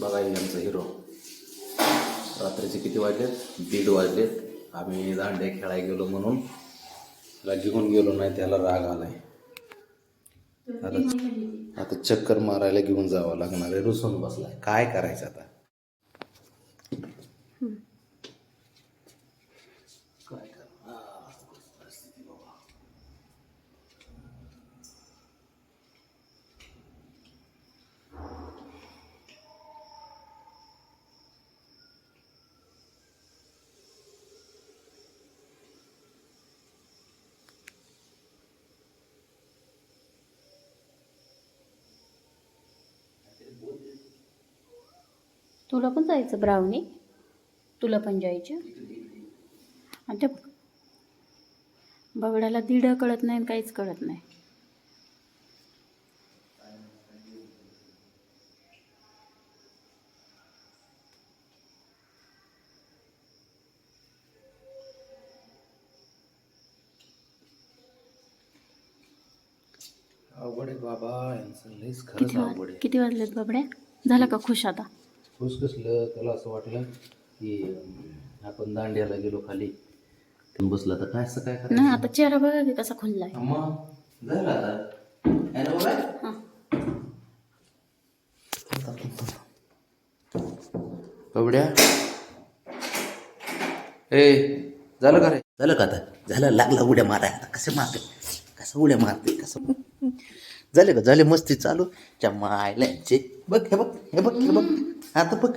बघा आमचा हिरो रात्रीचे किती वाजलेत? दीड वाजलेत. आम्ही दांडे खेळायला गेलो म्हणून. त्याला घेऊन गेलो नाही त्याला राग आलाय. आता आता चक्कर मारायला घेऊन जावं लागणार आहे. रुसून बसलाय. काय करायचं आता? तुला पण जायचं ब्राउनी? तुला पण जायचं? आणि त्या बगड्याला दीड कळत नाही आणि काहीच कळत नाही. अवघड आहे बाबा यांचं लईच खरंच किती अवघड आहे. किती वाजलेत बाबड्या? झाला का खुश आता? खुश कसलं? त्याला असं वाटलं की अं, आपण दांड्याला गेलो खाली. पण बसला तर काय असं काय नाही करायचं आता चेहरा बघा की कसा खुललाय. मग झालं आता? है ना बाबा? हां. बाबड्या. ए झालं का रे? झालं का आता? झालं लागला उड्या माराय आता कसं मारते? कसं उड्या मारते? कसं झाले का? झाले मस्ती चालू. च्या मायल्यांचे. बघ हे बघ हे बघ हे बघ. आता बघ.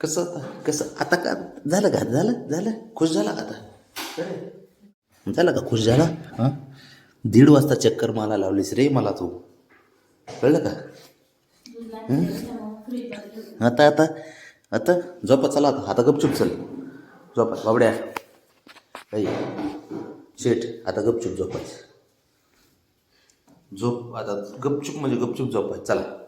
कसं आता कसं? आता का? झालं का? झालं झालं. खुश झाला का आता? झालं का खुश झाला? हां? दीड वाजता चक्कर मला लावलीस रे मला तू. कळलं का? आता आता आता. झोपा चला आता. आता गपचूप चल. झोपा बाबड्या. ऐ. शेठ आता गपचूप झोपायचं. झोप आता गपचूप म्हणजे गपचूप झोपायचं. चला.